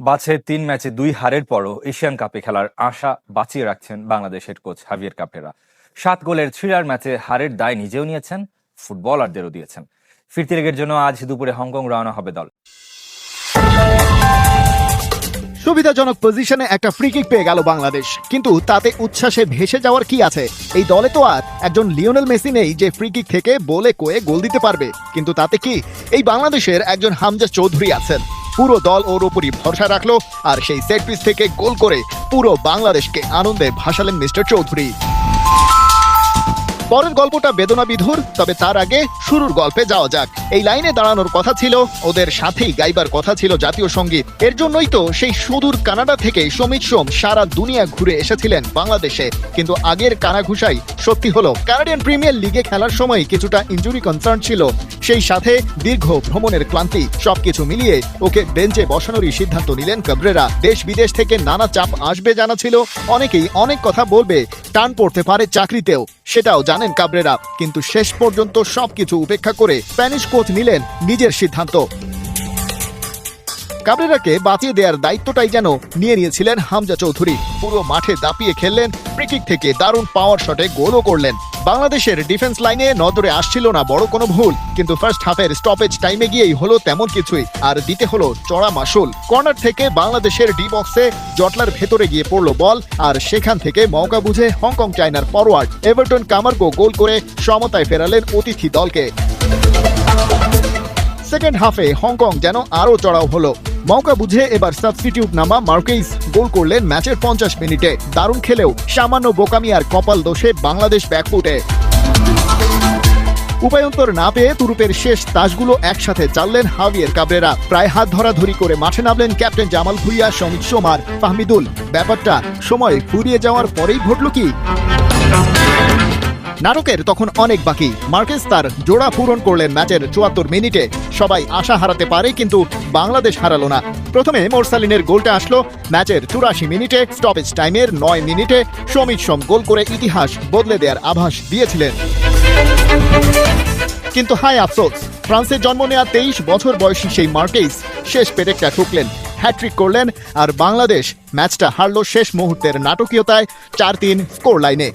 বাছে তিন ম্যাচে দুই হারের পরও এশিয়ান কাপে খেলার আশা বাঁচিয়ে রাখছেন বাংলাদেশের কোচ হাভিয়ার কাপেরা সাত গোলের থ্রিলার ম্যাচে হারের দায় নিজেও নিয়েছেন, ফুটবলারদেরও দিয়েছেন। ফিরতি লেগের জন্য আজ দুপুরে হংকং রওনা হবে দল। সুবিধাজনক পজিশনে একটা ফ্রি কিক পেয়ে গেল বাংলাদেশ। কিন্তু তাতে উচ্ছ্বাসে ভেসে যাওয়ার কি আছে? এই দলে তো আর একজন লিওনেল মেসি নেই যে ফ্রি কিক থেকে বলে কয়ে গোল দিতে পারবে। কিন্তু তাতে কি? এই বাংলাদেশের একজন হামজা চৌধুরী আছেন। পুরো দল ওর উপরই ভরসা রাখল আর সেই সেট পিস থেকে গোল করে পুরো বাংলাদেশকে আনন্দে ভাসালেন মিস্টার চৌধুরী। পরের গল্পটা বেদনা বিধুর, তবে তার আগে শুরুর গল্পে যাওয়া যাক। এই লাইনে দাঁড়ানোর কথা ছিল, ওদের সাথেই গাইবার কথা ছিল জাতীয় সংগীত। এর জন্যই তো সেই সুদূর কানাডা থেকে সমিত সোম সারা দুনিয়া ঘুরে এসেছিলেন বাংলাদেশে। কিন্তু আগের কানাঘুষাই সত্যি হলো, কানাডিয়ান প্রিমিয়ার লিগে খেলার সময় কিছুটা ইঞ্জুরি কনসার্ন ছিল। সেই সাথে দীর্ঘ ভ্রমণের ক্লান্তি, সবকিছু মিলিয়ে ওকে বেঞ্চে বসানোরই সিদ্ধান্ত নিলেন কাবরেরা দেশ বিদেশ থেকে নানা চাপ আসবে জানা ছিল, অনেকেই অনেক কথা বলবে, টান পড়তে পারে চাকরিতেও। সেটাও জানেন কাবরেরা, কিন্তু শেষ পর্যন্ত সবকিছু উপেক্ষা করে স্প্যানিশ কোচ নিলেন নিজের সিদ্ধান্ত। কাবরেরাকে বাঁচিয়ে দেওয়ার দায়িত্বটাই যেন নিয়ে নিয়েছিলেন হামজা চৌধুরী। পুরো মাঠে দাপিয়ে খেললেন ফ্রিকিক থেকে দারুণ পাওয়ার শটে গোলও করলেন। বাংলাদেশের ডিফেন্স লাইনে নজরে আসছিল না বড় কোনো ভুল, কিন্তু ফার্স্ট হাফের স্টপেজ টাইমে গিয়েই হলো তেমন কিছুই, আর দিতে হলো চড়া মাসুল। কর্নার থেকে বাংলাদেশের ডি বক্সে জটলার ভেতরে গিয়ে পড়ল বল, আর সেখান থেকে মৌকা বুঝে হংকং চায়নার ফরওয়ার্ড এভারটন কামার্গো গোল করে সমতায় ফেরালেন অতিথি দলকে। সেকেন্ড হাফে হংকং যেন আরও চড়াও হলো। মৌকা বুঝে এবার সাবস্টিটিউট নামা মার্কেইস। গোল করলেন ম্যাচের পঞ্চাশ মিনিটে। দারুণ খেলেও সামান্য বোকামি আর কপাল দোষে বাংলাদেশ ব্যাকফুটে। উপায়ন্তর না পেয়ে তুরুপের শেষ তাসগুলো একসাথে চাললেন হাভিয়ের কাবরেরা। প্রায় হাত ধরাধরি করে মাঠে নামলেন ক্যাপ্টেন জামাল ভুইয়া, সমিত সোমার, ফাহমিদুল। ব্যাপারটা সময় ফুরিয়ে যাওয়ার পরেই ঘটল কি? নাটকের তখন অনেক বাকি। মার্কেস তার জোড়া পূরণ করলেন ম্যাচের চুয়াত্তর মিনিটে। সবাই আশা হারাতে পারে, কিন্তু বাংলাদেশ হারালো না। প্রথমে মোরসালিনের গোলটা আসলো ম্যাচের চুরাশি মিনিটে, স্টপেজ টাইমের নয় মিনিটে। সমিত সোম গোল করে ইতিহাস বদলে দেওয়ার আভাস দিয়েছিলেন। কিন্তু হায় আফসোস, ফ্রান্সে জন্ম নেওয়া তেইশ বছর বয়সী সেই মার্কেইস শেষ পেরেকটা ঠুকলেন হ্যাট্রিক করলেন, আর বাংলাদেশ ম্যাচটা হারল শেষ মুহূর্তের নাটকীয়তায় চার তিন স্কোর লাইনে